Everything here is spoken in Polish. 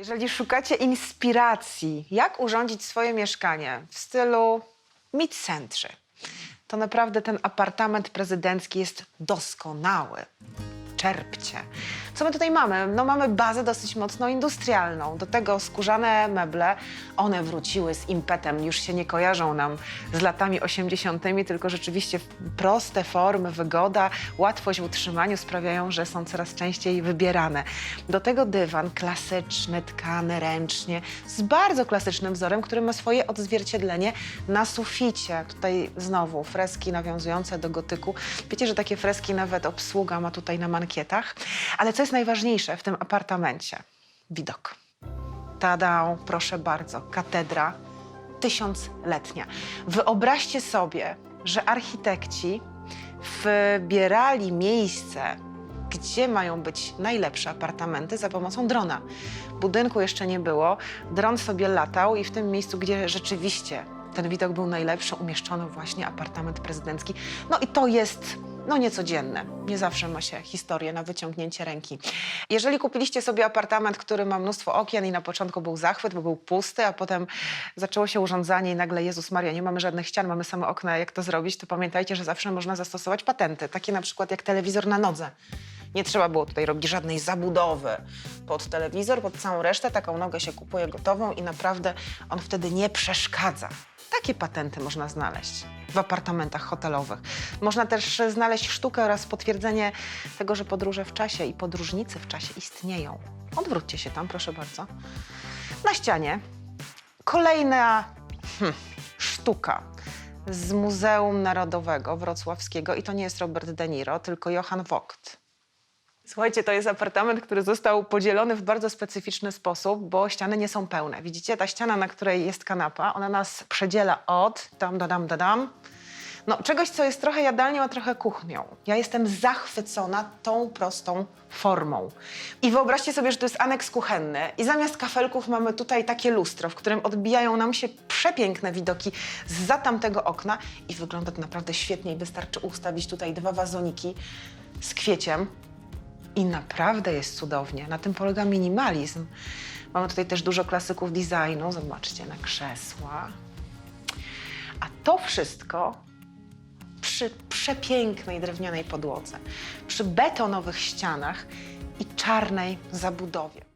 Jeżeli szukacie inspiracji, jak urządzić swoje mieszkanie w stylu mid-century, to naprawdę ten apartament prezydencki jest doskonały. Czerpcie. Co my tutaj mamy? No mamy bazę dosyć mocno industrialną. Do tego skórzane meble, one wróciły z impetem. Już się nie kojarzą nam z latami 80., tylko rzeczywiście proste formy, wygoda, łatwość w utrzymaniu sprawiają, że są coraz częściej wybierane. Do tego dywan klasyczny, tkany ręcznie, z bardzo klasycznym wzorem, który ma swoje odzwierciedlenie na suficie. Tutaj znowu freski nawiązujące do gotyku. Wiecie, że takie freski nawet obsługa ma tutaj na Ale co jest najważniejsze w tym apartamencie? Widok. Tada, proszę bardzo, katedra tysiącletnia. Wyobraźcie sobie, że architekci wybierali miejsce, gdzie mają być najlepsze apartamenty za pomocą drona. Budynku jeszcze nie było, dron sobie latał i w tym miejscu, gdzie rzeczywiście ten widok był najlepszy, umieszczono właśnie apartament prezydencki. No i to jest no niecodzienne. Nie zawsze ma się historię na wyciągnięcie ręki. Jeżeli kupiliście sobie apartament, który ma mnóstwo okien i na początku był zachwyt, bo był pusty, a potem zaczęło się urządzanie i nagle Jezus Maria, nie mamy żadnych ścian, mamy same okna, jak to zrobić, to pamiętajcie, że zawsze można zastosować patenty, takie na przykład jak telewizor na nodze. Nie trzeba było tutaj robić żadnej zabudowy pod telewizor, pod całą resztę. Taką nogę się kupuje gotową i naprawdę on wtedy nie przeszkadza. Takie patenty można znaleźć w apartamentach hotelowych. Można też znaleźć sztukę oraz potwierdzenie tego, że podróże w czasie i podróżnicy w czasie istnieją. Odwróćcie się tam, proszę bardzo. Na ścianie kolejna hmm, sztuka z Muzeum Narodowego Wrocławskiego i to nie jest Robert De Niro, tylko Johann Vogt. Słuchajcie, to jest apartament, który został podzielony w bardzo specyficzny sposób, bo ściany nie są pełne. Widzicie, ta ściana, na której jest kanapa, ona nas przedziela od dam, dadam, dadam, no, czegoś, co jest trochę jadalnią, a trochę kuchnią. Ja jestem zachwycona tą prostą formą. I wyobraźcie sobie, że to jest aneks kuchenny i zamiast kafelków mamy tutaj takie lustro, w którym odbijają nam się przepiękne widoki za tamtego okna i wygląda to naprawdę świetnie i wystarczy ustawić tutaj dwa wazoniki z kwieciem i naprawdę jest cudownie. Na tym polega minimalizm. Mamy tutaj też dużo klasyków designu. Zobaczcie na krzesła. A to wszystko przy przepięknej drewnianej podłodze, przy betonowych ścianach i czarnej zabudowie.